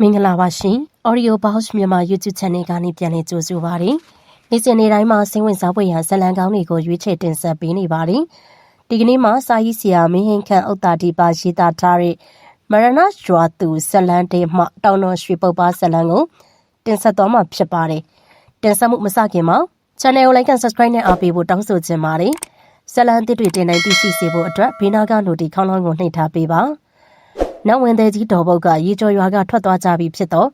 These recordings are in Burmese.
မင်္ဂလာပါရှင် Audio Box မြန်မာ YouTube Channel ကနေပြန်လည်ကြိုဆိုပါရစေ။နေ့စဉ်နေ့တိုင်းမှာစိတ်ဝင်စားဖွယ်ရာဇာတ်လမ်းကောင်းတွေကိုရွေးချယ်တင်ဆက်ပေးနေပါတယ်။ဒီကနေ့မှာစာရေးဆရာမင်းဟင်ခန့်ဥတ္တာဒီပါရေးသားထားတဲ့မရဏရွာသူဇလန်တေမှတောင်တော်ရွှေပုပ်ပါဇလန်ကိုတင်ဆက်သွားမှာဖြစ်ပါတယ်။တင်ဆက်မှုမစခင်မှာ Channel ကို Like and Subscribe နဲ့အားပေးဖို့တောင်းဆိုချင်ပါတယ်။ဇလန်တစ်တွေတင်နိုင်သိရှိစေဖို့အတွက်ဘေးနားကနိုတီခေါင်းလောင်းကိုနှိပ်ထားပေးပါ။ နတ်ဝင်သည်ကြီးတော်ဘုတ်ကရေကျော်ရွာကထွက်သွားကြပြီဖြစ်တော့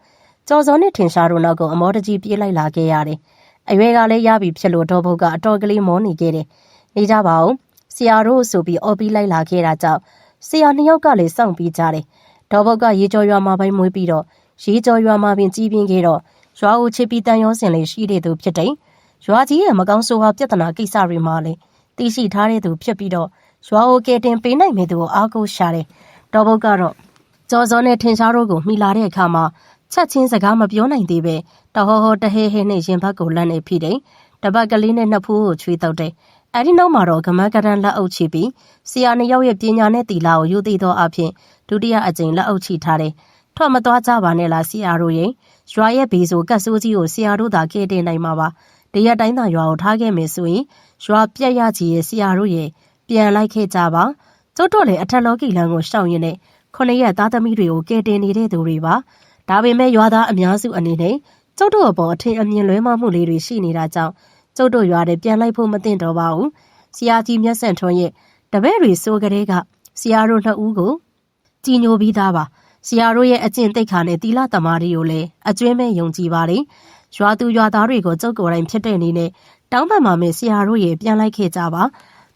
ကျော်စောနဲ့ထင်ရှားတို့နောက်ကအမောတကြီးပြေးလိုက်လာခဲ့ရတယ်။အရွယ်ကလည်းရပြီဖြစ်လို့တော်ဘုတ်ကအတော်ကလေးမောနေခဲ့တယ်။နေကြပါဦး။ဆရာတို့ဆိုပြီးအော်ပြီးလိုက်လာခဲ့တာကြောင့်ဆရာနှစ်ယောက်ကလည်းစောင့်ပြီးကြတယ်။တော်ဘုတ်ကရေကျော်ရွာမှာပိုင်းမွေးပြီးတော့ရေကျော်ရွာမှာပင်ကြီးပြင်းခဲ့တော့ရွာဦးချစ်ပြီးတန်ရောစင်လေးရှိတဲ့သူဖြစ်တယ်။ရွာကြီးရဲ့မကောင်းဆိုးဝါးပြဿနာကိစ္စတွေမှာလည်းသိရှိထားတဲ့သူဖြစ်ပြီးတော့ရွာဦးကဲတင်ပေးနိုင်မယ့်သူကိုအားကိုးရှာတယ်။ တော်ဘုတ်ကတော့ကျော်စောနဲ့ထင်ရှားတို့ကိုမိလာတဲ့အခါမှာချက်ချင်းစကားမပြောနိုင်သေးပဲတဟောဟောတဟဲဟဲနဲ့ရင်ဘတ်ကိုလက်နေဖိတယ်တပတ်ကလေးနဲ့နှစ်ဖူးကိုချွေးတုပ်တယ်အဲ့ဒီနောက်မှာတော့ကမန်းကရန်လက်အုပ်ချပြီးဆရာနှစ်ယောက်ရဲ့ပညာနဲ့တီလာကိုယူသိသောအဖြစ်ဒုတိယအကြိမ်လက်အုပ်ချထားတယ်ထွက်မသွားကြပါနဲ့လားဆရာတို့ရဲ့ရွာရဲ့ဘေးဆိုကတ်ဆိုးကြီးကိုဆရာတို့သာကဲတင်နိုင်မှာပါတရက်တိုင်းသာရွာကိုထားခဲ့မယ်ဆိုရင်ရွာပြက်ရကြီးရဲ့ဆရာတို့ရဲ့ပြန်လိုက်ခဲ့ကြပါ ကျုပ်တို့လည်းအထက်လောကီလန်ကိုရှောင်ရင်နဲ့ခုနှစ်ရက်သားသမီးတွေကိုကယ်တင်နေတဲ့သူတွေပါဒါပေမဲ့ရွာသားအများစုအနေနဲ့ကျုပ်တို့အပေါ်အထင်အမြင်လွဲမှားမှုလေးတွေရှိနေတာကြောင့်ကျုပ်တို့ရွာတွေပြန်လိုက်ဖို့မသင့်တော့ပါဘူးဆရာကြီးမျက်စံထွန်းရဲ့တပည့်တွေဆိုကြတဲ့ကဆရာတို့နှစ်ဦးကိုကြည်ညိုပြီးသားပါဆရာတို့ရဲ့အကျင့်သိက္ခာနဲ့တီလာသမားတွေကိုလည်းအကျွင်းမဲ့ယုံကြည်ပါတယ်ရွာသူရွာသားတွေကိုကျုပ်ကိုယ်တိုင်ဖြစ်တဲ့အနေနဲ့တောင်းပန်ပါမယ်ဆရာတို့ရဲ့ပြန်လိုက်ခဲ့ကြပါ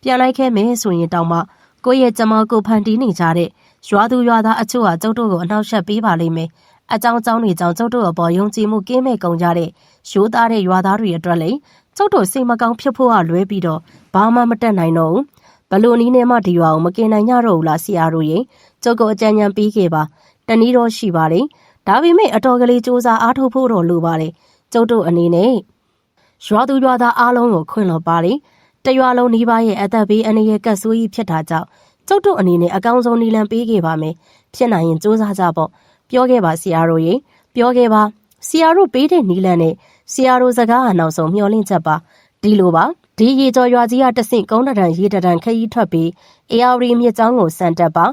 ပြန်လိုက်ခဲ့မယ်ဆိုရင်တောင်းမှ ကိုယ့်ရဲ့ကြမကိုဖန်တီးနေကြတဲ့ရွာသူရွာသားအချို့ဟာကျုပ်တို့ကိုအနှောက်ယှက်ပေးပါလိမ့်မယ်။အကြောင်းအကြောင်းတွေကြောင့်ကျုပ်တို့အပေါ်ယုံကြည်မှုကင်းမဲ့ကုန်ကြတဲ့ရိုးသားတဲ့ရွာသားတွေအတွက်လည်းကျုပ်တို့စိတ်မကောင်းဖြစ်ဖို့ကလွဲပြီးတော့ဘာမှမတက်နိုင်တော့ဘူး။ဘလို့နီးနဲ့မှဒီရွာကိုမကင်နိုင်ကြတော့ဘူးလားဆရာတို့ရေ။ကျုပ်ကိုအကြံဉာဏ်ပေးခဲ့ပါ။တနည်းတော့ရှိပါလေ။ဒါပေမဲ့အတော်ကလေးစူးစမ်းအားထုတ်ဖို့တော့လိုပါတယ်။ကျုပ်တို့အနေနဲ့ရွာသူရွာသားအားလုံးကိုခွင့်လွှတ်ပါလေ။ တရွာလုံးနီးပါးရဲ့အသက်ဘေးအနေရဲ့ကတ်ဆိုးကြီးဖြစ်တာကြောင့်ကျုပ်တို့အနေနဲ့အကောင်းဆုံးနီလန်ပေးခဲ့ပါမယ်ဖြစ်နိုင်ရင်စူးစမ်းကြပေါ့ပြောခဲ့ပါဆရာတို့ရေပြောခဲ့ပါဆရာတို့ပေးတဲ့နီလန်နဲ့ဆရာတို့စကားအနောက်ဆုံးမျှော်လင့်ချက်ပါဒီလိုပါဒီရေကျော်ရွာကြီးကတဆင့်ကုန်းတံရေတံခရီးထွက်ပြီးအေယာရီမြစ်ကြောင်းကိုစံတက်ပါ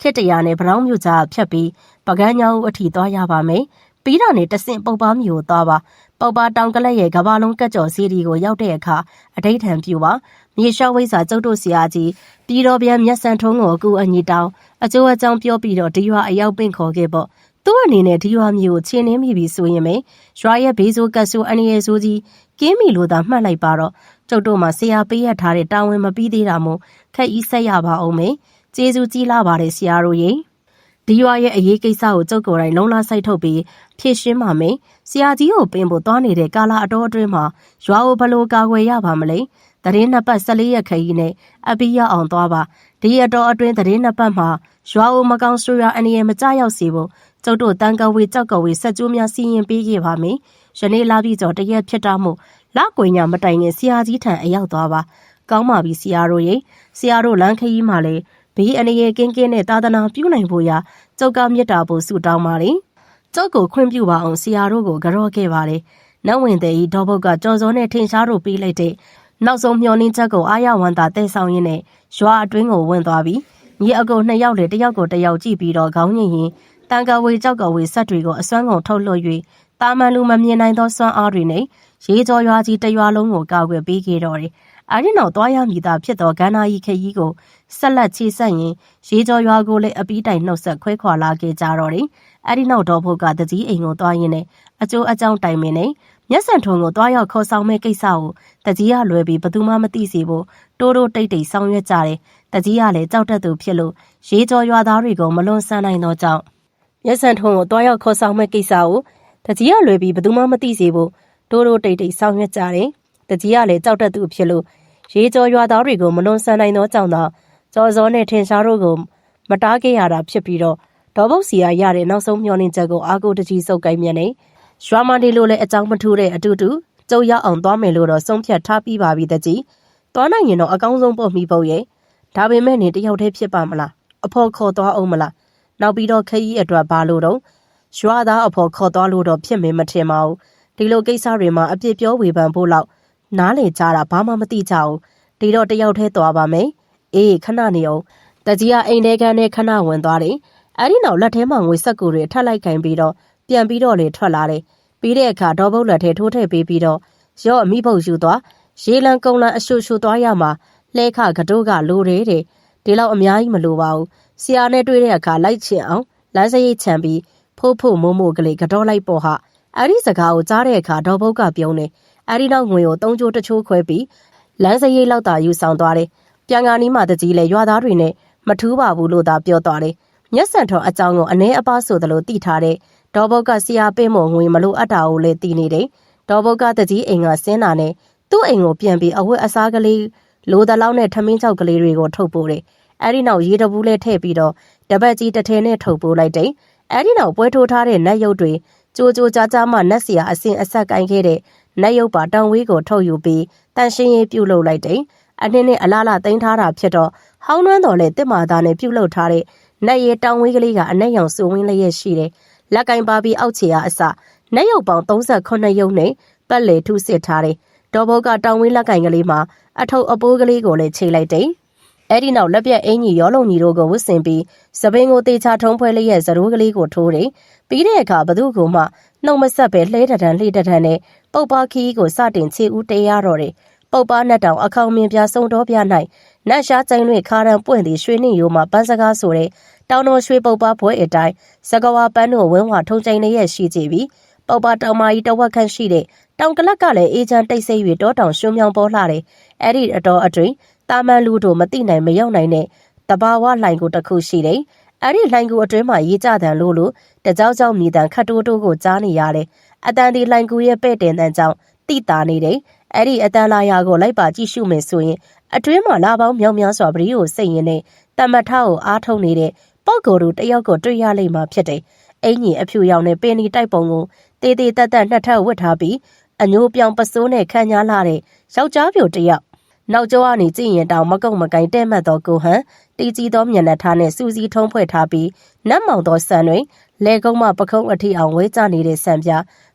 ခစ်တရာနဲ့ဗရောင်းမြို့ကြားဖြတ်ပြီးပကန်းညောင်းအထိသွားရပါမယ်ပြီးတာနဲ့တဆင့်ပုတ်ပါမျိုးသွားပါ ပုတ်ပါတောင်ကလက်ရဲ့ကဘာလုံးကက်ကြော်စီးဒီကိုရောက်တဲ့အခါအတိတ်ထံပြူပါမြေလျှောက်ဝိစာကျုပ်တို့ဆရာကြီးပြည်တော်ပြန်မျက်စံထုံးကိုအကူအညီတောင်းအကျိုးအကြောင်းပြောပြီးတော့ဒီရွာအရောက်ပင့်ခေါ်ခဲ့ပေါ့သူ့အနေနဲ့ဒီရွာမျိုးကိုချင်းနှင်းမိပြီဆိုရင်ပဲရွာရဲ့ဘေးဆိုးကတ်ဆိုးအနေရဆိုးကြီးကင်းမီလို့သာမှတ်လိုက်ပါတော့ကျုပ်တို့မှာဆရာပေးရထားတဲ့တာဝန်မပြီးသေးတာမို့ခက်ဤဆက်ရပါအောင်မေကျေးဇူးကြီးလာပါတယ်ဆရာတို့ရေ ဒီရွာရဲ့အရေးကိစ္စကိုကျုပ်ကိုယ်တိုင်လုံးလာဆိုင်ထုတ်ပြီးဖြည့်ရှင်းပါမယ်ဆရာကြီးကိုပင်ဖို့သွားနေတဲ့ကာလာအတော်အတွင်းမှာရွာကိုဘလို့ကာကွယ်ရပါမလဲသတင်းနှစ်ပတ်14ရက်ခရီးနဲ့အပီးရအောင်သွားပါဒီအတော်အတွင်းသတင်းနှစ်ပတ်မှာရွာအိုမကောင်းဆိုးရွာအနေနဲ့မကြရောက်စေဖို့ကျုပ်တို့တန်ကဝေကြောက်ကဝေဆက်ကျိုးများစီရင်ပေးခဲ့ပါမယ်ယနေ့လာပြီးတော့တရက်ဖြစ်တာမို့လကွေညာမတိုင်ခင်ဆရာကြီးထံအရောက်သွားပါကောင်းပါပြီဆရာတို့ရေဆရာတို့လမ်းခရီးမှာလေ ဘေးအနေရဲ့ကင်းကင်းနဲ့သာသနာပြုနိုင်ဖို့ရာကျုပ်ကမြတ်တာဖို့ဆုတောင်းပါလေကျုပ်ကိုခွင့်ပြုပါအောင်ဆရာတို့ကိုကြော့ခဲ့ပါတယ်နတ်ဝင်တဲ့ဤဒေါဘုတ်ကကြော်စောနဲ့ထင်ရှားတို့ပေးလိုက်တဲ့နောက်ဆုံးမျောနှင်းချက်ကိုအာရဝန်သာတဲဆောင်ရင်းနဲ့ရွာအတွင်းကိုဝင်သွားပြီးမြေအကုတ်နှစ်ယောက်လေတယောက်ကိုတယောက်ကြည့်ပြီးတော့ခေါင်းညင်ရင်တန်ကဝေကြောက်ကဝေဆက်တွေကိုအစွမ်းကုန်ထုတ်လွှတ်၍တာမန်လူမမြင်နိုင်သောစွမ်းအားတွေနဲ့ရေကျော်ရွာကြီးတရွာလုံးကိုကာကွယ်ပေးခဲ့တော်တယ်။အဲဒီနောက်သွားရမည်သာဖြစ်သောဂန္ဓာကြီးခရီးကို ဆက်လက်ချေဆက်ရင်ရေကျော်ရွာကိုလည်းအပီးတိုင်နှုတ်ဆက်ခွဲခွာလာခဲ့ကြတော့တယ်။အဲဒီနောက်တော့ဖို့ကတကြီးအိမ်ကိုသွားရင်းနဲ့အကျိုးအကြောင်းတိုင်ပင်နဲ့မျက်စံထုံကိုတွားရောက်ခေါ်ဆောင်မဲ့ကိစ္စကိုတကြီးကလွယ်ပြီးဘသူမှမသိစေဖို့တိုးတိုးတိတ်တိတ်ဆောင်ရွက်ကြတယ်။တကြီးကလည်းကြောက်တတ်သူဖြစ်လို့ရေးကြောရွာသားတွေကိုမလွန်ဆန်းနိုင်သောကြောင့်မျက်စံထုံကိုတွားရောက်ခေါ်ဆောင်မဲ့ကိစ္စကိုတကြီးကလွယ်ပြီးဘသူမှမသိစေဖို့တိုးတိုးတိတ်တိတ်ဆောင်ရွက်ကြတယ်။တကြီးကလည်းကြောက်တတ်သူဖြစ်လို့ရေးကြောရွာသားတွေကိုမလွန်ဆန်းနိုင်သောကြောင့်သာ ကြော်စောနဲ့ထင်ရှားတို့ကိုမတားခဲ့ရတာဖြစ်ပြီးတော့ဒေါ်ဘုတ်စီကရတဲ့နောက်ဆုံးမျှော်လင့်ချက်ကိုအာကိုတကြီးစုပ်ကိုင်းမြန်နေရွာမဒီလိုလည်းအကြောင်းမထူးတဲ့အတူတူကျုပ်ရောက်အောင်သွားမယ်လို့တော့ဆုံးဖြတ်ထားပြီးပါပြီတကြီးသွားနိုင်ရင်တော့အကောင်းဆုံးပို့မိဖို့ရဲ့ဒါပေမဲ့နေတယောက်တည်းဖြစ်ပါမလားအဖို့ခေါ်သွားအောင်မလားနောက်ပြီးတော့ခရီးအတွက်ဘာလို့တော့ရွာသားအဖို့ခေါ်သွားလို့တော့ဖြစ်မင်းမထင်ပါဘူးဒီလိုကိစ္စတွေမှာအပြစ်ပြောဝေဖန်ဖို့လောက်နားလေကြတာဘာမှမသိကြဘူးဒီတော့တယောက်တည်းသွားပါမယ် အေးခဏနေအောင်တကြီးကအိမ်ထဲကန်းနဲ့ခဏဝင်သွားတယ်အဲ့ဒီနောက်လက်ထဲမှာငွေဆက်ကူတွေထပ်လိုက်ကင်ပြီးတော့ပြန်ပြီးတော့လေထွက်လာတယ်ပြီးတဲ့အခါဒေါ်ဘုတ်လက်ထဲထိုးထည့်ပေးပြီးတော့ရော့အမိဘုတ်ယူသွားရေလံကုံလံအရှူရှူသွားရမှာလှဲခကတိုးကလိုတယ်တဲ့ဒီလောက်အများကြီးမလိုပါဘူးဆရာနဲ့တွေ့တဲ့အခါလိုက်ချင်အောင်လမ်းစရိတ်ချန်ပြီးဖိုးဖို့မိုးမိုးကလေးကတော့လိုက်ပေါ်ဟာအဲ့ဒီစကားကိုကြားတဲ့အခါဒေါ်ဘုတ်ကပြုံးတယ်အဲ့ဒီနောက်ငွေကိုသုံးချိုးတစ်ချိုးခွဲပြီးလမ်းစရိတ်လောက်သာယူဆောင်သွားတယ် ပြန်ကာနီးမှာတကြီးလေရွာသားတွေနဲ့မထူးပါဘူးလို့သာပြောသွားတယ်မျက်စံထော်အကြောင်းကိုအ ਨੇ အပါဆိုသလိုတိထားတဲ့ဒေါ်ဘုတ်ကဆရာပင်းမငွေမလို့အပ်တာကိုလည်းတီးနေတယ်ဒေါ်ဘုတ်ကတကြီးအိမ်ကဆင်းတာနဲ့သူ့အိမ်ကိုပြန်ပြီးအဝတ်အစားကလေးလိုတလောက်နဲ့ထမင်းကြောက်ကလေးတွေကိုထုတ်ပိုးတယ်အဲ့ဒီနောက်ရေတဘူးလေးထည့်ပြီးတော့တပတ်ကြီးတစ်ထည်နဲ့ထုတ်ပိုးလိုက်တယ်အဲ့ဒီနောက်ပွဲထိုးထားတဲ့နတ်ရုပ်တွေကြိုကြိုကြားကြားမှနတ်စီယာအစင်အဆက်ကိုင်းခဲ့တဲ့နတ်ရုပ်ပါတောင်ဝေးကိုထုတ်ယူပြီးတန်ရှင်းရေးပြုတ်လုပ်လိုက်တယ် အနည်းနဲ့အလားလားသိမ်းထားတာဖြစ်တော့ဟောင်းနှွမ်းတော်နဲ့တစ်မာသားနဲ့ပြုတ်လုပ်ထားတဲ့နတ်ရဲတောင်ဝေးကလေးကအနက်ရောင်စူဝင်းလျက်ရှိတယ်လက်ကင်ပါပြီးအောက်ခြေအားအစနတ်ရုပ်ပေါင်း38ရုပ်နဲ့ပတ်လေထုစစ်ထားတယ်ဒေါ်ဘုတ်ကတောင်ဝေးလက်ကင်ကလေးမှာအထုပ်အပိုးကလေးကိုလည်းချိန်လိုက်တယ်အဲ့ဒီနောက်လက်ပြက်အင်ကြီးရောလုံကြီးတို့ကိုဝတ်ဆင်ပြီးစပင်းကိုတေချာထုံးဖွဲလေးရဲ့ဇရိုးကလေးကိုထိုးတယ်။ပြီးတဲ့အခါဘသူ့ကိုမှနှုတ်မဆက်ပဲလှဲတံတန်လှေတံတန်နဲ့ပုပ်ပါခီးကိုစတင်ချေဦးတေးရတော့တယ်။ ပုပ်ပါနဲ့တောင် အခေါင်မြင်ပြဆုံတော်ပြ၌နတ်ရှားကျိုင်းတွေခါရန်ပွင့်သည်ရွှေနှင်းရိုးမှာပန်းစကားဆိုတဲ့တောင်တော်ရွှေပုပ်ပါဘွဲအတိုင်းစကဝါပန်းတို့ဝင်းဝါထုံကျိန်လေးရဲ့ရှိကြပြီးပုပ်ပါတောင်မာကြီးတဝက်ခန့်ရှိတဲ့တောင်ကလက်ကလည်းအေးချမ်းတိတ်ဆိတ်၍တောတောင်ရှုံမြောင်ပေါ်လာတယ်။အဲ့ဒီအတော်အတွင်းတာမန်လူတို့မသိနိုင်မရောက်နိုင်တဲ့တဘာဝလှိုင်ကိုတစ်ခုရှိတယ်။အဲ့ဒီလှိုင်ကိုအတွင်းမှာရေးကြတယ်လို့လို့တကြောက်ကြောက်မြည်တံခတ်တိုးတိုးကိုကြားနေရတယ်။အတန်ဒီလှိုင်ကူရဲ့ပဲ့တင်တန်းကြောင့်တိတာနေတယ်။ အဲ့ဒီအတန်လာရာကိုလိုက်ပါကြည့်ရှုမယ်ဆိုရင်အတွင်းမှာလာပေါင်းမြောင်များစွာပရိကိုစိတ်ရင်နဲ့တမထကိုအားထုတ်နေတဲ့ပောက်ကိုယ်တို့တယောက်ကိုတွေ့ရလိမ့်မှာဖြစ်တယ်။အင်ကြီးအဖြူရောင်နဲ့ပင်နီတိုက်ပုံကိုတေးသေးတက်တက်နှစ်ထပ်ဝတ်ထားပြီးအညိုးပြောင်ပစိုးနဲ့ခံညားလာတဲ့ယောက်ျားပြိုတယောက်နောက်ကျောကနေကြည့်ရင်တောင်မကုတ်မကိုင်တဲ့မှတ်သောကိုဟန်တီကြီးသောမျက်နှာထားနဲ့စူးစီးထုံးဖွဲ့ထားပြီးနတ်မောင်သောဆန်တွေလဲကုန်းမှပခုံးအထိအောင်ဝဲကျနေတဲ့ဆန်ပြ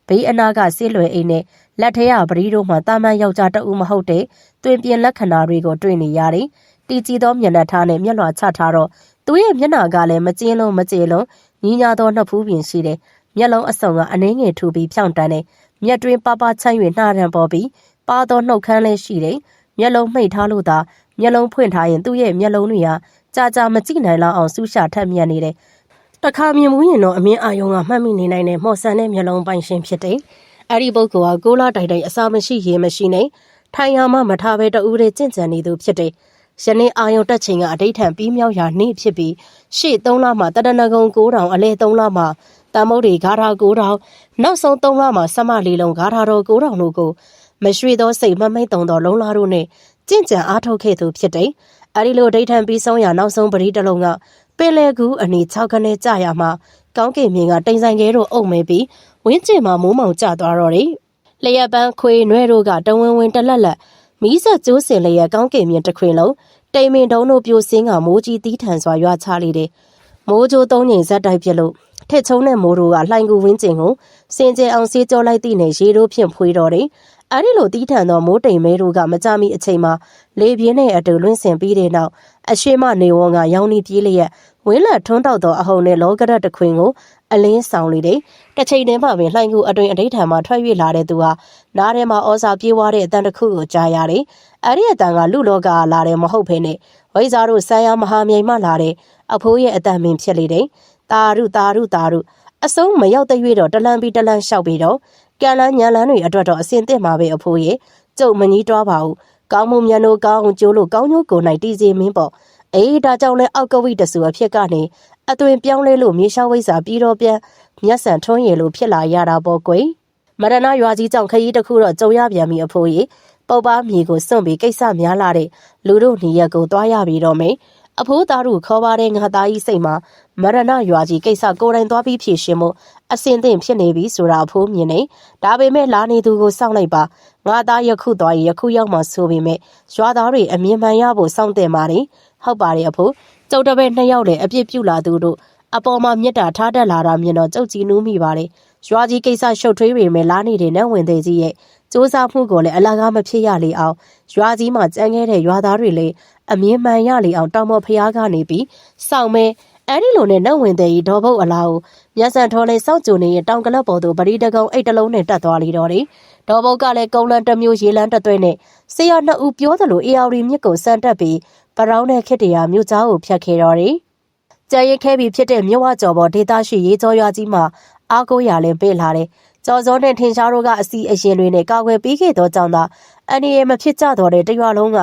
ဘေးအနာကဆေးလွယ်အိမ်နဲ့ လက်ထဲကပရီးတို့မှတာမန်ယောက်ျားတအူးမဟုတ်တဲ့တွင်ပြင်လက္ခဏာတွေကိုတွေ့နေရတယ်။တီကြီးသောမျက်နှာထားနဲ့မျက်လွှာချထားတော့သူရဲ့မျက်နှာကလည်းမကျင်းလုံးမကြေလုံးညီညာသောနှစ်ဖူးပြင်ရှိတယ်။မျက်လုံးအစုံကအနှင်းငယ်ထူပြီးဖြောင့်တန်းတယ်။မျက်တွင်ပပချမ်း၍နှာရန်ပေါ်ပြီးပါသောနှုတ်ခမ်းလေးရှိတယ်။မျက်လုံးမှိတ်ထားလို့သာမျက်လုံးဖွင့်ထားရင်သူ့ရဲ့မျက်လုံးတွေကကြာကြာမကြည့်နိုင်လောက်အောင်ဆူရှာထက်မြက်နေတယ်။တခါမြင်မှုရင်တော့အမင်းအာယုံကမှတ်မိနေနိုင်တဲ့မော်ဆန်တဲ့မျက်လုံးပိုင်ရှင်ဖြစ်တယ်။ အဲ့ဒီပုဂ္ဂိုလ်ကကိုလာတိုင်တိုင်အစာမရှိရေမရှိနေထိုင်ရမှမထားပဲတူးတဲ့ကြင့်ကြံနေသူဖြစ်တယ်။ယနေ့အာယုံတက်ချိန်ကအတိတ်ထံပြီးမြောက်ရာနေ့ဖြစ်ပြီးရှေ့3လမှာတရဏဂုံ9000အလဲ3လမှာတမုတ်တွေဂါထာ9000နောက်ဆုံး3လမှာဆမလီလုံးဂါထာတော်9000တို့ကိုမရွှေသောစိတ်မမိတ်တုံသောလုံလာတို့နဲ့ကြင့်ကြံအားထုတ်ခဲ့သူဖြစ်တယ်။အဲဒီလိုဒိဋ္ဌံပြီးဆုံးရနောက်ဆုံးပရိတလုံးကပင်လယ်ကူအနီ6ခနဲ့ကြာရမှာကောင်းကင်မြင်ကတိမ်ဆိုင်ကဲတို့အုပ်မဲပြီး ဝင်းကျင်မှာမိုးမောင်ကျသွားတော့တယ်။လျက်ပန်းခွေနွဲတို့ကတဝင်းဝင်းတလက်လက်မီးဆက်ကျိုးစင်လျက်ကောင်းကင်မြင်တစ်ခွင်လုံးတိမ်မင်တုံးတို့ပြိုစင်းကမိုးကြီးတီးထန်စွာရွာချလေတယ်။မိုးကြိုးသုံးငိမ်ဇက်တိုက်ပြလို့ထက်ချုံတဲ့မိုးတို့ကလှိုင်ကူဝင်းကျင်ကိုစင်ကြယ်အောင်ဆေးကြောလိုက်သည့်နဲ့ရေတို့ဖြင့်ဖွေးတော်တယ်။အဲဒီလိုတီးထန်သောမိုးတိမ်မဲတို့ကမကြမီအချိန်မှာလေပြင်းနဲ့အတူလွင့်စင်ပြီးတဲ့နောက်အရှိမနေဝန်းကရောင်နီပြေးလျက်ဝင်းလက်ထွန်းတောက်သောအဟုန်နဲ့လောကရက်တခွင်ကို အလင်းဆောင်လေတယ်။တစ်ချိန်တည်းမှပင်လှိုင်းကူအတွင်အဋိဌာန်မှာထွက်၍လာတဲ့သူဟာနားထဲမှာဩစာပြေးွားတဲ့အတန်တစ်ခုကိုကြားရတယ်။အဲဒီအတန်ကလူလောကလာတယ်မဟုတ်ဘဲနဲ့ဝိဇာတို့ဆန်းရမဟာမြိန်မှလာတဲ့အဖိုးရဲ့အတန်မင်းဖြစ်လေတယ်။တာရုတာရုတာရုအစုံမရောက်တဲ့၍တော့တလန်ပြီးတလန်လျှောက်ပြီးတော့ကံလန်းညံလန်းတွေအတွက်တော့အစင်သင့်မှာပဲအဖိုးရဲ့ကျုပ်မကြီးတွားပါဘူးကောင်းမှုမြန်တို့ကောင်းအောင်ကျိုးလို့ကောင်းကျိုးကိုနိုင်တီးစီမင်းပေါ့ အေးဒါကြောင့်လဲအောက်ကဝိတဆူအဖြစ်ကနေအသွင်ပြောင်းလဲလို့မြေရှားဝိဇာပြီးတော့ပြန်မျက်စံထွန်းရည်လို့ဖြစ်လာရတာပေါ့ကွယ်မရဏရွာကြီးကြောင့်ခရီးတစ်ခုတော့ကြုံရပြန်ပြီအဖိုးကြီးပုပ်ပါမြေကိုစွန့်ပြီးကိစ္စများလာတဲ့လူတို့နေရက်ကိုသွားရပြီတော့မယ်အဖိုးသားတို့ခေါ်ပါတဲ့ငါသားကြီးစိတ်မှာမရဏရွာကြီးကိစ္စကိုယ်တိုင်သွားပြီးဖြေရှင်းမှုအစင်သင့်ဖြစ်နေပြီဆိုတာအဖိုးမြင်နေဒါပေမဲ့လာနေသူကိုစောင့်လိုက်ပါငါသားယခုသွားရင်ယခုရောက်မှဆိုပေမဲ့ရွာသားတွေအမြင်မှန်ရဖို့စောင့်တင်ပါတယ် ဟုတ်ပါတယ်အဖိုးကျုပ်တပည့်နှစ်ယောက်လည်းအပြစ်ပြုလာသူတို့အပေါ်မှာမြစ်တာထားတက်လာတာမြင်တော့ကြုတ်ကြီးနူးမိပါတယ်ရွာကြီးကိစ္စရှုပ်ထွေးပေမဲ့လာနေတဲ့နတ်ဝင်သေးကြီးရဲ့စူးစမ်းမှုကိုလည်းအလကားမဖြစ်ရလေအောင်ရွာကြီးမှာကြမ်းခဲ့တဲ့ရွာသားတွေလည်းအမြင်မှန်ရလေအောင်တောင်ပေါ်ဖျားကနေပြီးစောင့်မဲအဲ့ဒီလိုနဲ့နတ်ဝင်သေးကြီးဒေါ်ဘုတ်အလားကိုမျက်စံထော်လေးစောင့်ကြုံနေရင်တောင်ကလပ်ပေါ်သို့ပရိတကုံအိတ်တလုံးနဲ့တက်သွားလေတော့တယ်ဒေါ်ဘုတ်ကလည်းကုန်းလန်းတစ်မျိုးရေလန်းတစ်သွဲ့နဲ့ဆေးရနှစ်ဦးပြောသလိုအေယာရီမြစ်ကိုစမ်းတက်ပြီး ပရောင်းတဲ့ခစ်တရာမြို့သားကိုဖျက်ခဲ့တော့တယ်ကြံရင်ခဲပြီးဖြစ်တဲ့မြို့ဝကျော်ပေါ်ဒေသရှိရေးကြောရွာကြီးမှာအားကိုးရလင်ပေးလာတယ်။ကြော်စောနဲ့ထင်ရှားတို့ကအစီအရင်တွေနဲ့ကာကွယ်ပေးခဲ့သောကြောင့်သာအန်ဒီရဲ့မဖြစ်ကြတော့တဲ့တရွာလုံးက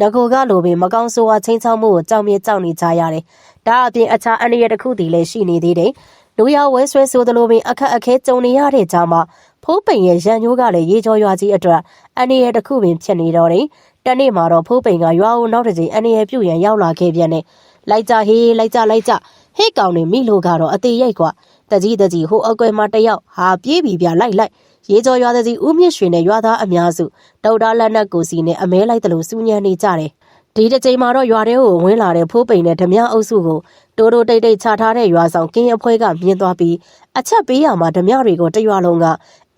ငကိုကလိုပင်မကောင်းဆိုးဝါချင်းချောင်းမှုကိုကြောက်မြေကြောက်နေကြရတယ်။ဒါအပြင်အခြားအန်ဒီရဲ့တစ်ခုတည်းလည်းရှိနေသေးတယ်။လူရဝဲဆွဲဆိုသလိုပင်အခက်အခဲကြုံနေရတဲ့ကြားမှာဖိုးပိန်ရဲ့ရန်ညိုးကလည်းရေကြောရွာကြီးအတွက်အန်ဒီရဲ့တစ်ခုပင်ဖြစ်နေတော့တယ်။ တနေ့မှာတော့ဖိုးပိန်ကရွာဦးနောက်တစ်ချိန်အန်ဒီရဲ့ပြုတ်ရန်ရောက်လာခဲ့ပြန်တယ်။လိုက်ကြဟေးလိုက်ကြလိုက်ကြဟဲ့ကောင်နေမိလို့ကတော့အသေးရိတ်กว่าတကြီးတကြီးဟိုအကွယ်မှာတယောက်ဟာပြေးပြီးပြလိုက်လိုက်ရေကျော်ရွာသည်ဦးမြင့်ရွှေနဲ့ရွာသားအများစုဒေါက်တာလက်နက်ကိုစီနဲ့အမဲလိုက်တယ်လို့စူးညံနေကြတယ်ဒီတစ်ချိန်မှာတော့ရွာထဲကိုဝင်လာတဲ့ဖိုးပိန်နဲ့ဓမြအုပ်စုကိုတိုးတိုးတိတ်တိတ်ချထားတဲ့ရွာဆောင်ကင်းအဖွဲကမြင်သွားပြီးအချက်ပေးရမှာဓမြတွေကိုတရွာလုံးက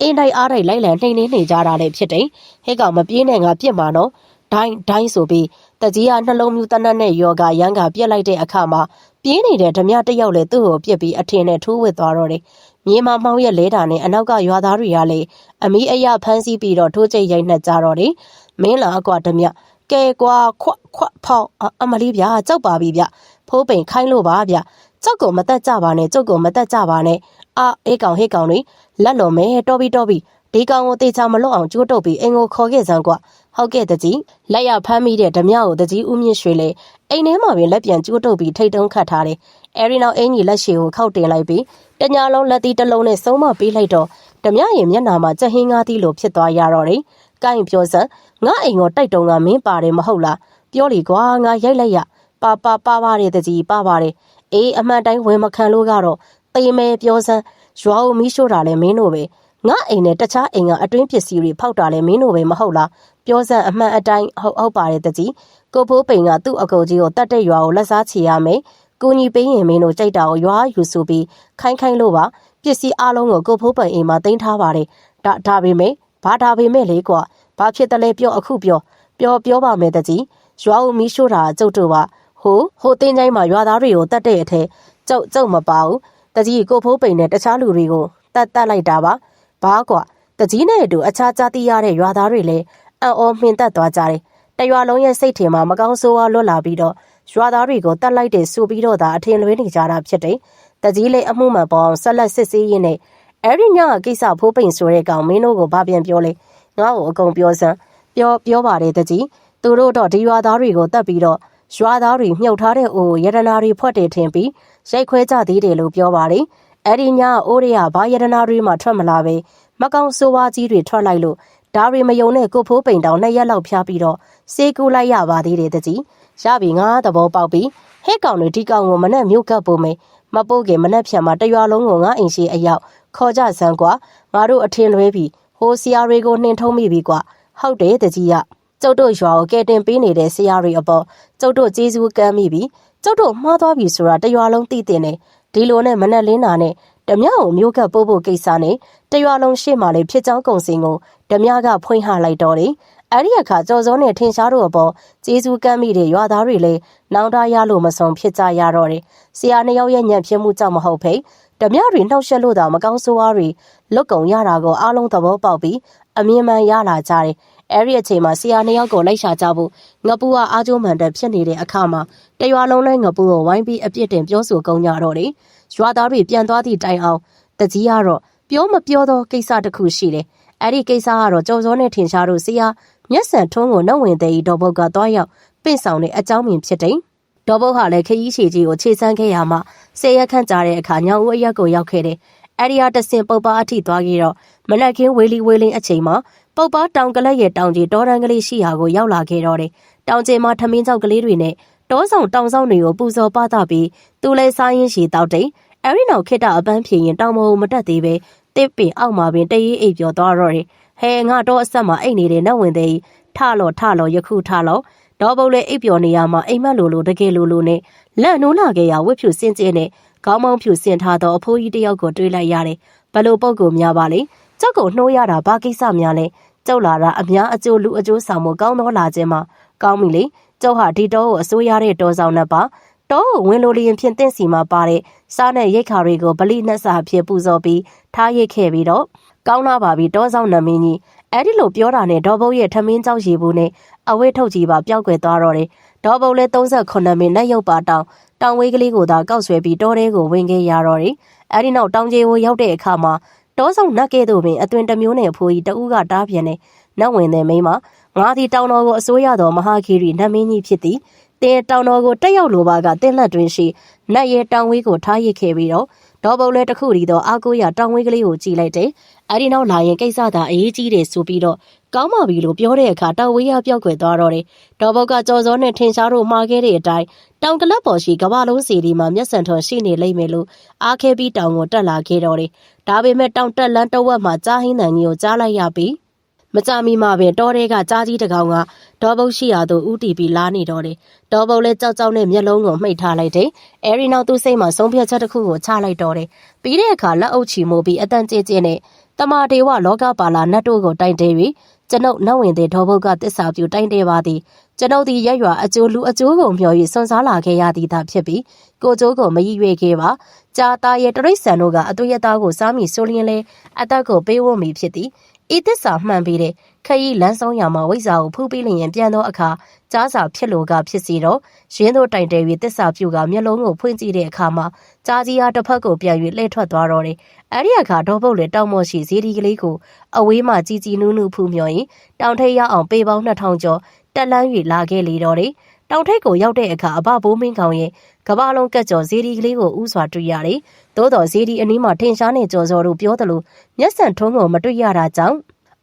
အင်းတိုက်အားတိုက်လိုက်လံနှိမ့်နေနေကြတာလည်းဖြစ်တယ်ဟဲ့ကောင်မပြေးနဲ့ငါပြစ်မှာနော် ဒိုင်းဒိုင်းဆိုပြီးတကြီးကနှလုံးမြူတနတ်နဲ့ယောဂရန်ကပြက်လိုက်တဲ့အခါမှာပြင်းနေတဲ့ဓမြတစ်ယောက်လည်းသူ့ကိုပြစ်ပြီးအထင်နဲ့ထိုးဝစ်သွားတော့တယ်။မြေမမောင်ရဲ့လဲတာနဲ့အနောက်ကရွာသားတွေကလည်းအမီးအယဖမ်းဆီးပြီးတော့ထိုးကျိတ်ရိုက်နှက်ကြတော့တယ်။မင်းလာကွာဓမြကဲကွာခွခွဖောင်းအမလီဗျာကြောက်ပါပြီဗျဖိုးပိန်ခိုင်းလို့ပါဗျကြောက်ကိုမတက်ကြပါနဲ့ကြောက်ကိုမတက်ကြပါနဲ့အာအေးကောင်ဟေးကောင်တွေလက်တော်မဲတော်ပြီတော်ပြီဒီကောင်ကိုတေချာမလွတ်အောင်ကြိုးတုပ်ပြီးအင်ကိုခေါ်ခဲ့စမ်းကွာ ဟုတ်ကဲ့တကြီးလက်ရဖမ်းမိတဲ့ဓမြကိုတကြီးဦးမြင့်ရွှေလေအိမ်ထဲမှာပင်လက်ပြန်ကြိုးတုပ်ပြီးထိတ်တုံးခတ်ထားတယ်အဲဒီနောက်အင်ကြီးလက်ရှည်ကိုခောက်တင်လိုက်ပြီးတညာလုံးလက်သီးတစ်လုံးနဲ့ဆုံးမပေးလိုက်တော့ဓမြရင်မျက်နာမှာကြက်ဟင်းကားသီးလိုဖြစ်သွားရတော့တယ်ကိုင်ပြောစမ်းငါအိမ်ကိုတိုက်တုံးကမင်းပါတယ်မဟုတ်လားပြောလေကွာငါရိုက်လိုက်ရပါပါပါပါတယ်တကြီးပါပါတယ်အေးအမှန်တိုင်းဝင်မခံလို့ကတော့တေးမဲပြောစမ်းရွာကိုမီးရှို့တာလဲမင်းတို့ပဲ ငါအိမ်နဲ့တခြားအိမ်ကအတွင်းပစ္စည်းတွေဖောက်တာလဲမင်းတို့ပဲမဟုတ်လားပြောစမ်းအမှန်အတိုင်းဟုတ်ဟုတ်ပါတယ်တကြီးကိုဖိုးပိန်ကသူ့အကူကြီးကိုတတ်တဲ့ရွာကိုလက်စားချေရမယ်ကိုညီပေးရင်မင်းတို့ကြိုက်တာကိုရွာယူဆိုပြီးခိုင်းခိုင်းလို့ပါပစ္စည်းအလုံးကိုကိုဖိုးပိန်အိမ်မှာတင်ထားပါတယ်ဒါဒါပေမဲ့ဘာဒါပေမဲ့လေကွာဘာဖြစ်တယ်လဲပြောအခုပြောပြောပြောပါမယ်တကြီးရွာကိုမီးရှို့တာကျုပ်တို့ပါဟိုဟိုတင်းချိုင်းမှာရွာသားတွေကိုတတ်တဲ့အထက်ကျုပ်ကျုပ်မပါဘူးတကြီးကိုဖိုးပိန်နဲ့တခြားလူတွေကိုတတ်တတ်လိုက်တာပါ ဘာကွာတကြီးနဲ့အတူအခြားကြားသိရတဲ့ရွာသားတွေလည်းအံ့ဩမှင်သက်သွားကြတယ်တရွာလုံးရဲ့စိတ်ထင်မှာမကောင်းဆိုးဝါးလွတ်လာပြီးတော့ရွာသားတွေကိုတတ်လိုက်တယ်ဆိုပြီးတော့သာအထင်လွဲနေကြတာဖြစ်တယ်တကြီးလေးအမှုမှန်ပေါ်အောင်ဆက်လက်စစ်ဆေးရင်းနဲ့အဲ့ဒီညကကိစ္စဖိုးပိန်ဆိုတဲ့ကောင်မင်းတို့ကိုဗာပြန်ပြောလေငါ့ကိုအကုန်ပြောစမ်းပြောပြောပါတယ်တကြီးသူတို့တော့ဒီရွာသားတွေကိုတတ်ပြီးတော့ရွာသားတွေမြုပ်ထားတဲ့အိုရတနာတွေဖွက်တယ်ထင်ပြီးရိုက်ခွဲကြသေးတယ်လို့ပြောပါတယ် အဲ့ဒီညအိုးရဘာရတနာတွေမှထွက်မလာပဲမကောင်ဆိုးဝါးကြီးတွေထွက်လိုက်လို့ဒါရီမယုံနဲ့ကိုဖိုးပိန်တောင်နှစ်ရက်လောက်ဖျားပြီးတော့စေးကူလိုက်ရပါသေးတယ်တကြီးရပြီငါသဘောပေါက်ပြီဟဲ့ကောင်တွေဒီကောင်ကိုမနဲ့မြို့ကပ်ဖို့မေမပို့ခင်မနဲ့ဖြတ်မှာတရွာလုံးကိုငါအိမ်ရှိအရောက်ခေါ်ကြစမ်းကွာငါတို့အထင်လွဲပြီဟိုဆရာတွေကိုနှင်ထုံးမိပြီကွာဟုတ်တယ်တကြီးရကျုပ်တို့ရွာကိုကဲတင်ပေးနေတဲ့ဆရာတွေအပေါ်ကျုပ်တို့ကျေးဇူးကမ်းမိပြီကျုပ်တို့မှားသွားပြီဆိုတာတရွာလုံးသိတင်တယ် ဒီလိုနဲ့မနဲ့လင်းတာနဲ့ဓမြကိုမျိုးကပ်ပို့ဖို့ကိစ္စနဲ့တရွာလုံးရှေ့မှာလေဖြစ်ချောင်းကုံစင်ကိုဓမြကဖွင့်ဟလိုက်တော့တယ်အဲ့ဒီအခါကြော်စောနဲ့ထင်ရှားတို့အပေါ်ကျေးဇူးကမ်းမိတဲ့ရွာသားတွေလည်းနောင်တရလို့မဆုံးဖြစ်ကြရတော့တယ်ဆရာနှစ်ယောက်ရဲ့ညံ့ဖြစ်မှုကြောင့်မဟုတ်ဖိဓမြတွေနှောက်ယှက်လို့သာမကောင်းဆိုးဝါးတွေလွတ်ကုံရတာကိုအားလုံးသဘောပေါက်ပြီးအမြင်မှန်ရလာကြတယ် အဲ့ဒီအချိန်မှာဆရာနှစ်ယောက်ကိုလိုက်ရှာကြဖို့ငပူကအားကျိုးမှန်တဲ့ဖြစ်နေတဲ့အခါမှာတရွာလုံးလဲငပူကိုဝိုင်းပြီးအပြစ်တင်ပြောဆိုကုန်ကြတော့တယ်ရွာသားတွေပြန်သွားသည့်တိုင်အောင်တကြီးကတော့ပြောမပြောသောကိစ္စတစ်ခုရှိတယ်အဲ့ဒီကိစ္စကတော့ကြော်စောနဲ့ထင်ရှားတို့ဆရာမျက်စံထုံးကိုနှုတ်ဝင်သေးဒေါ်ဘုတ်ကသွားရောက်ပင့်ဆောင်တဲ့အကြောင်းပင်ဖြစ်တယ်ဒေါ်ဘုတ်ဟာလည်းခရီးချီကြီးကိုခြေဆန်းခဲ့ရမှဆေးရက်ခန့်ကြတဲ့အခါညောင်ဦးအရက်ကိုရောက်ခဲ့တယ်အဲ့ဒီဟာတဆင်ပုတ်ပါအထိသွားခဲ့တော့မနက်ခင်းဝေလီဝေလင်းအချိန်မှာ ပုတ်ပါတောင်ကလက်ရဲ့တောင်ကြီးတောတန်းကလေးရှိရာကိုရောက်လာခဲ့တော့တယ်။တောင်ကျင်းမှာထမင်းကြောက်ကလေးတွေနဲ့တောဆောင်တောင်ဆောင်တွေကိုပူဇော်ပသပြီးသူလဲစားရင်းရှိတောက်တယ်။အဲဒီနောက်ခိတအပန်းဖြေရင်တောင်မဟုမတက်သေးပဲတစ်ပင်အောက်မှာပင်တရေအိပ်ပြောသွားတော့တယ်။ဟဲငါတော့အဆက်မှာအိတ်နေတဲ့နတ်ဝင်သေးထလော်ထလော်ယခုထလော်ဒေါ်ပုတ်လည်းအိပ်ပျော်နေရမှာအိမ်မက်လိုလိုတကယ်လိုလိုနဲ့လက်နိုးလာခဲ့ရဝစ်ဖြူစင်းကျဲနဲ့ကခေါင်းမောင်းဖြူစင်ထားသောအဖိုးကြီးတစ်ယောက်ကိုတွေ့လိုက်ရတယ်ဘလို့ပုံကိုများပါလေကျောက်ကိုနှိုးရတာဘာကိစ္စများလဲ ကျောက်လာတာအများအကျိုးလူအကျိုးဆောင်မှုကောင်းသောလာခြင်းမှာကောင်းပြီလေကျောက်ဟာဒီတော့ကိုအစိုးရတဲ့တော်ဆောင်နဲ့ပါတော့ဝင်လိုလျင်ဖြင့်တင့်စီမှာပါတဲ့စားနဲ့ရိတ်ခါတွေကိုဗလိနှက်စာဖြစ်ပူဇော်ပြီးထားရိတ်ခဲ့ပြီးတော့ကောင်းလာပါပြီတောဆောင်နမင်းကြီးအဲ့ဒီလိုပြောတာနဲ့ဒေါ်ဘုတ်ရဲ့ထမင်းကြောက်ရည်ဘူးနဲ့အဝဲထုတ်ကြီးပါပျောက်ကွယ်သွားတော့တယ်ဒေါ်ဘုတ်လည်း38မိနစ်နဲ့ရုပ်ပါတောင်းတောင်ဝေးကလေးကိုသာကောက်ဆွဲပြီးတောထဲကိုဝင်ခဲ့ရတော့တယ်အဲ့ဒီနောက်တောင်ကျေကိုရောက်တဲ့အခါမှာ တောဆောင်နတ်ကဲ့သို့ပင်အသွင်တစ်မျိုးနဲ့အဖိုးကြီးတဦးကတားပြန်နေနတ်ဝင်တဲ့မိန်းမငါသည်တောင်တော်ကိုအစိုးရတော်မဟာခီရီနတ်မင်းကြီးဖြစ်သည်တင်တောင်တော်ကိုတက်ရောက်လိုပါကတင်းလက်တွင်ရှိနတ်ရဲ့တောင်ဝေးကိုထားရစ်ခဲ့ပြီးတော့ဒေါ်ပုတ်လဲတစ်ခုတည်းသောအာကိုရတောင်ဝေးကလေးကိုကြည့်လိုက်တယ်။အဲဒီနောက်လာရင်ကိစ္စသာအရေးကြီးတယ်ဆိုပြီးတော့ကောင်းပါပြီလို့ပြောတဲ့အခါတောင်ဝေးရပြောက်ွယ်သွားတော့တယ်။ဒေါ်ပုတ်ကကြော်စောနဲ့ထင်ရှားတို့မှားခဲ့တဲ့အတိုင်း တောင်ကလပ်ပေါ်ရှိကဘာလုံးစီဒီမှာမျက်စံထော်ရှိနေလိမ့်မယ်လို့အားခဲပြီးတောင်ကိုတက်လာခဲ့တော့တယ်။ဒါပေမဲ့တောင်တက်လန်းတဝက်မှာကြားဟင်းတန်ကြီးကိုကြားလိုက်ရပြီးမကြမီမှာပင်တောထဲကကြားကြီးတကောင်ကဒေါ်ဘုတ်ရှိရာသို့ဥတီပြီးလာနေတော့တယ်။ဒေါ်ဘုတ်လည်းကြောက်ကြောက်နဲ့မျက်လုံးကိုမှိတ်ထားလိုက်တယ်။အဲဒီနောက်သူ့စိတ်မှာဆုံးဖြတ်ချက်တစ်ခုကိုချလိုက်တော့တယ်။ပြီးတဲ့အခါလက်အုပ်ချီမိုးပြီးအတန်ကျကျနဲ့တမာဒေဝလောကပါလာနတ်တို့ကိုတိုင်တဲပြီးကျွန်ုပ်နတ်ဝင်တဲ့ဒေါ်ဘုတ်ကတစ္ဆာပြုတိုင်တဲပါသည်။ ကျွန်ုပ်ဒီရက်ရွာအကျိုးလူအကျိုးကိုမျှော်၍စွန့်စားလာခဲ့ရသည်သာဖြစ်ပြီးကိုကျိုးကိုမရည်ရွယ်ခဲ့ပါ။ကြာသားရဲ့တရိษံတို့ကအတူရသားကိုစားမိဆိုလျင်လဲအသက်ကိုပေးဝတ်မိဖြစ်သည်။ဤသစ္စာမှန်ပြီးတဲ့ခရီးလမ်းဆောင်ရမှာဝိဇ္ဇာကိုဖူးပြီးလျင်ပြန်သောအခါကြားစာဖြစ်လိုကဖြစ်စီတော့ရင်းတို့တိုင်တဲ၍သစ္စာပြုကမျက်လုံးကိုဖွင့်ကြည့်တဲ့အခါမှာကြားကြီးဟာတစ်ဖက်ကိုပြန်၍လှည့်ထွက်သွားတော့တယ်။အဲဒီအခါဒေါပုတ်လေတောင်မော်ရှိဇီဒီကလေးကိုအဝေးမှကြီးကြီးနူးနူးဖူးမျောရင်တောင်ထိပ်ရောက်အောင်ပေပေါင်း2000ကျော် တက်လန်း၍လာခဲ့လေတော့တယ်။တောင်ထိပ်ကိုရောက်တဲ့အခါအဘဘိုးမင်းကောင်ရဲ့ကဘာလုံးကက်ကျော်ဇီဒီကလေးကိုဥစွာတွေ့ရတယ်။သို့တော်ဇီဒီအနီးမှာထင်ရှားနေကြော်စော်တို့ပြောသလိုမျက်စံထုံးကိုမတွေ့ရတာကြောင့်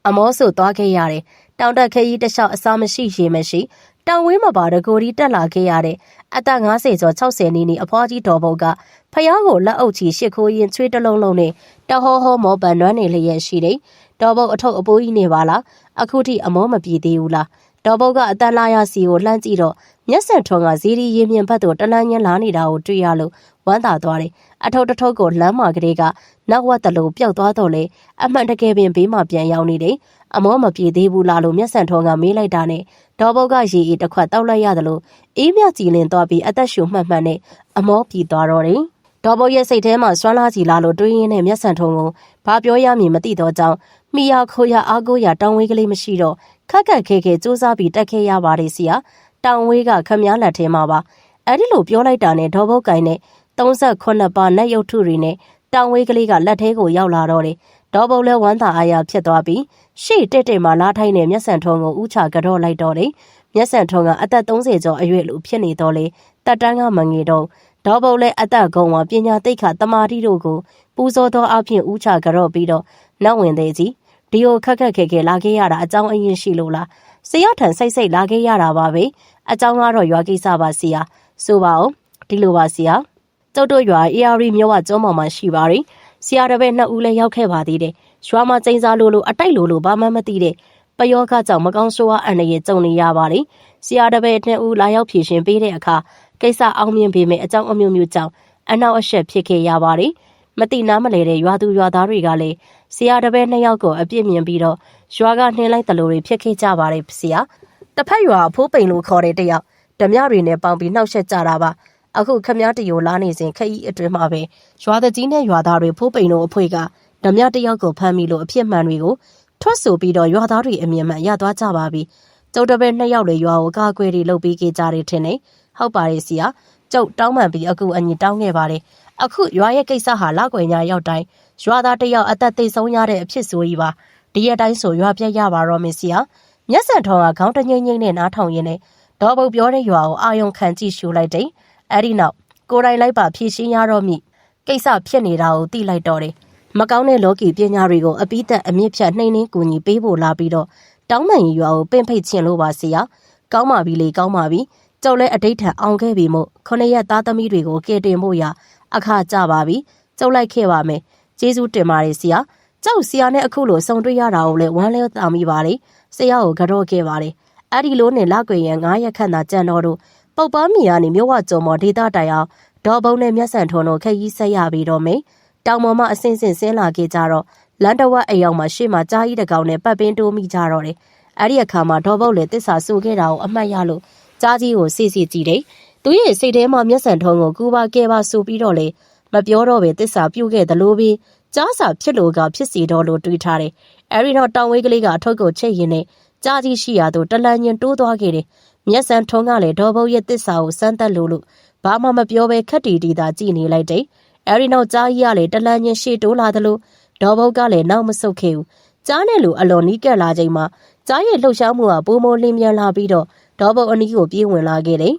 အမောဆိုသွားခဲ့ရတယ်။တောင်တက်ခဲကြီးတစ်လျှောက်အစာမရှိရေမရှိတောင်ဝင်းမပါတကိုဒီတက်လာခဲ့ရတဲ့အသက်50ကျော်60နီးနီးအဖွားကြီးတော်ဘုတ်ကဖျားကိုလက်အုပ်ချီရှစ်ခိုးရင်ချွေးတလုံးလုံးနဲ့တဟောဟောမောပန်နွမ်းနေလျက်ရှိတယ်။တော်ဘုတ်အထုပ်အပိုးကြီးနေပါလား။အခုထိအမောမပြေသေးဘူးလား။ တော်ဘုတ်ကအတန်လာရစီကိုလှမ်းကြည့်တော့မျက်စံထွန်ကဇီဒီရင်မြင်ဘက်သို့တလန်းညင်းလာနေတာကိုတွေ့ရလို့ဝမ်းသာသွားတယ်။အထုပ်တစ်ထုပ်ကိုလမ်းမာကလေးကနောက်ဝက်တလို့ပျောက်သွားတော့လေအမှန်တကယ်ပင်ဘေးမှာပြန်ရောက်နေတယ်။အမောမပြေသေးဘူးလားလို့မျက်စံထွန်ကမေးလိုက်တာနဲ့ဒေါ်ဘုတ်ကရေအေးတစ်ခွက်တောက်လိုက်ရတယ်လို့အေးမြကြည်လင်သွားပြီးအသက်ရှူမှတ်မှတ်နဲ့အမောပြေသွားတော့တယ်။ဒေါ်ဘုတ်ရဲ့စိတ်ထဲမှာစွမ်းလာကြည်လာလို့တွေးရင်းနဲ့မျက်စံထုံကိုဘာပြောရမည်မသိတော့ကြောင်းမိရခိုးရအားကိုးရတောင်းဝေးကလေးမရှိတော့ ခက်ခက်ခဲခဲစူးစမ်းပြီးတက်ခဲ့ရပါတယ်စီယာတောင်ဝေးကခမည်းလက်ထဲမှာပါအဲ့ဒီလိုပြောလိုက်တာနဲ့ဒေါ်ဘုတ်ကိုင်နဲ့38ပါးနက်ရုပ်ထုတွေနဲ့တောင်ဝေးကလေးကလက်ထဲကိုရောက်လာတော့တယ်ဒေါ်ဘုတ်လဲဝမ်းသာအားရဖြစ်သွားပြီးရှေ့တက်တက်မှလာထိုင်းနဲ့မျက်စံထုံကိုဥချကြော့လိုက်တော့တယ်မျက်စံထုံကအသက်30ကျော်အရွယ်လူဖြစ်နေတော့လေတက်တန်းကမငေတော့ဒေါ်ဘုတ်လဲအသက်ကုံဝပညာတိတ်ခတမာတိတို့ကိုပူဇော်သောအဖြစ်ဥချကြော့ပြီးတော့နောက်ဝင်သေးကြီး ဒီကိုခက်ခက်ခဲခဲလာခဲ့ရတာအကြောင်းအရင်းရှိလို့လားဆရာထန်စိတ်စိတ်လာခဲ့ရတာပါပဲအကြောင်းကတော့ရွာကိစ္စပါဆရာဆိုပါအောင်ဒီလိုပါဆရာကျုပ်တို့ရွာ AR မြို့ဝကျွန်းပေါ်မှာရှိပါတယ်ဆရာတပည့်နှစ်ဦးလည်းရောက်ခဲ့ပါသေးတယ်ရွာမှာကျင်းစားလို့လို့အတိုက်လို့လို့ဘာမှမသိတဲ့ပယောကကြောင့်မကောင်းဆိုးဝါးအန္တရာယ်ကြုံနေရပါတယ်ဆရာတပည့်နှစ်ဦးလာရောက်ဖြည့်ရှင်ပေးတဲ့အခါကိစ္စအောင်မြင်ပေမဲ့အကြောင်းအမျိုးမျိုးကြောင့်အနောက်အရှက်ဖြစ်ခဲ့ရပါတယ် မတိနားမလဲတဲ့ရွာသူရွာသားတွေကလည်းဆရာတပည့်နှစ်ယောက်ကိုအပြစ်မြင်ပြီးတော့ရွာကနှင်းလိုက်တယ်လို့တွေဖြစ်ခဲ့ကြပါတယ်ဆရာတစ်ဖက်ရွာဖိုးပိန်လို့ခေါ်တဲ့တယောက်ဓမြတွေနဲ့ပေါင်ပြီးနှောက်ယှက်ကြတာပါအခုခမည်းတရိုလာနေစဉ်ခရီးအတွင်းမှာပဲရွာတကြီးနဲ့ရွာသားတွေဖိုးပိန်တို့အဖွဲကဓမြတယောက်ကိုဖမ်းမိလို့အဖြစ်မှန်တွေကိုထွက်ဆိုပြီးတော့ရွာသားတွေအမြင်မှန်ရသွားကြပါပြီကျုပ်တပည့်နှစ်ယောက်လေရွာကိုကာကွယ်တွေလုပ်ပြီးကြကြတယ်ထင်နေဟုတ်ပါတယ်ဆရာကျုပ်တောင်းပန်ပြီးအခုအညီတောင်းခဲ့ပါတယ် အခုရွာရဲ့ကိစ္စဟာလောက်ွယ်ညာရောက်တိုင်းရွာသားတယောက်အသက်သိဆုံးရတဲ့အဖြစ်ဆိုကြီးပါဒီရက်တိုင်းဆိုရွာပြက်ရပါတော့မင်းစီယာမျက်စံထောင်ကခေါင်းတငိမ့်ငိမ့်နဲ့နားထောင်ရင်းနဲ့ဒေါ်ပုတ်ပြောတဲ့ရွာကိုအာယုံခံကြည့်ရှုလိုက်တယ်အဲ့ဒီနောက်ကိုယ်တိုင်လိုက်ပါဖြည့်ရှင်းရတော့မိကိစ္စဖြစ်နေတာကိုသိလိုက်တော့တယ်မကောင်းတဲ့လောကီပညာတွေကိုအပိသက်အမြင့်ဖြတ်နှိမ့်နှင်းကူညီပေးဖို့လာပြီးတော့တောင်းပန်ရီရွာကိုပင့်ဖိတ်ခြင်းလို့ပါစီယာကောင်းပါပြီလေကောင်းပါပြီကျုပ်လည်းအတိတ်ထံအောင်ခဲ့ပြီမို့ခொနရက်သားသမီးတွေကိုကဲတင်ဖို့ရ အခါကြပါပြီကျုပ်လိုက်ခဲ့ပါမယ်ကျေးဇူးတင်ပါတယ်ဆရာကျောက်ဆရာနဲ့အခုလိုဆုံတွေ့ရတာကိုလည်းဝမ်းလဲတာမိပါလေဆရာကိုကြော့ခဲ့ပါတယ်အဲ့ဒီလိုနဲ့လောက်ွယ်ရန်9ရက်ခန့်သာကြံတော်တို့ပုတ်ပန်းမီကနေမြို့ဝကြုံမော်ဒေတာတိုင်အောင်ဒေါ်ဘုံနဲ့မျက်စံထုံတို့ခက်ကြီးဆက်ရပြီးတော့မေတောင်ပေါ်မှာအစင်စင်ဆင်းလာခဲ့ကြတော့လန်တဝက်အိမ်အောင်မှာရှေ့မှာကြားကြီးတကောင်နဲ့ပတ်ပင်းတိုးမိကြတော့တယ်အဲ့ဒီအခါမှာဒေါ်ဘုံလည်းတစ္ဆာဆူခဲ့တာကိုအမှတ်ရလို့ကြားကြီးကိုစိတ်စိတ်ကြည့်တယ် သူရဲ့စိတ်ထဲမှာမျက်စံထုံကိုကူပါကဲပါဆူပြီးတော့လေမပြောတော့ပဲတစ္ဆာပြုတ်ခဲ့သလိုပြီးကြားစာဖြစ်လို့ကဖြစ်စီတော့လို့တွေးထားတယ်အဲ့ဒီတော့တောင်ဝေးကလေးကအထုပ်ကိုချိတ်ရင်နဲ့ကြားကြီးရှိရာသို့တလန်ညင်တိုးသွားခဲ့တယ်မျက်စံထုံးကလည်းဒေါ်ဘုံရဲ့တစ္ဆာကိုစမ်းသက်လို့လို့ဘာမှမပြောဘဲခက်တီတီသာကြည့်နေလိုက်တယ်အဲ့ဒီနောက်ကြားကြီးကလည်းတလန်ညင်ရှေ့တိုးလာသလိုဒေါ်ဘုံကလည်းနောက်မဆုတ်ခဲ့ဘူးကြားနဲ့လူအလွန်နီးကပ်လာချိန်မှာကြားရဲ့လှုပ်ရှားမှုကပိုမိုလင်းမြန်လာပြီးတော့ဒေါ်ဘုံအနီးကိုပြေးဝင်လာခဲ့တယ်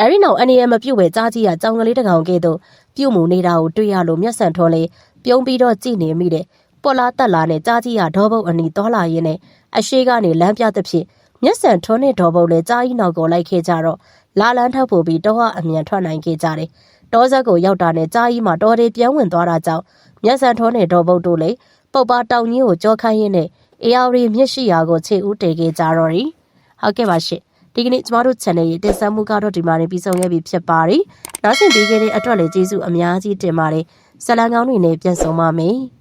အဲ့ဒီနောက်အနေရမပြုတ်ပဲကြားကြီးကကြောင်ကလေးတစ်ကောင်ကဲ့သို့ပြုတ်မှုနေတာကိုတွေ့ရလို့မျက်စံထွန်းလေးပြုံးပြီးတော့ကြည့်နေမိတယ်ပေါ်လာတက်လာနဲ့ကြားကြီးကဒေါ်ဘုံအနီးတော်လာရင်းနဲ့အရှိကနေလမ်းပြသဖြင့်မျက်စံထွန်းနဲ့ဒေါ်ဘုံလည်းကြားကြီးနောက်ကိုလိုက်ခဲ့ကြတော့လာလန်းထောက်ဖို့ပြီးတော့အမြန်ထွက်နိုင်ခဲ့ကြတယ်တောဆက်ကိုရောက်တာနဲ့ကြားကြီးမှာတော်တွေပြောင်းဝင်သွားတာကြောင့်မျက်စံထွန်းနဲ့ဒေါ်ဘုံတို့လည်းပုတ်ပါတောင်ကြီးကိုကြောခိုင်းရင်းနဲ့အေယာရီမြစ်ရှိရာကိုခြေဦးတည်ခဲ့ကြတော့တယ်ဟုတ်ကဲ့ပါရှင့် ဒီကနေ့ကျမတို့ channel ရဲ့တင်ဆက်မှုကတော့ဒီမှာနေပြီးဆုံးခဲ့ပြီဖြစ်ပါတယ်။နောက်ဆင်ပေးခဲ့တဲ့အတွက်လည်းကျေးဇူးအများကြီးတင်ပါတယ်။ဇလံကောင်းတွေနဲ့ပြန်ဆောင်ပါမယ်။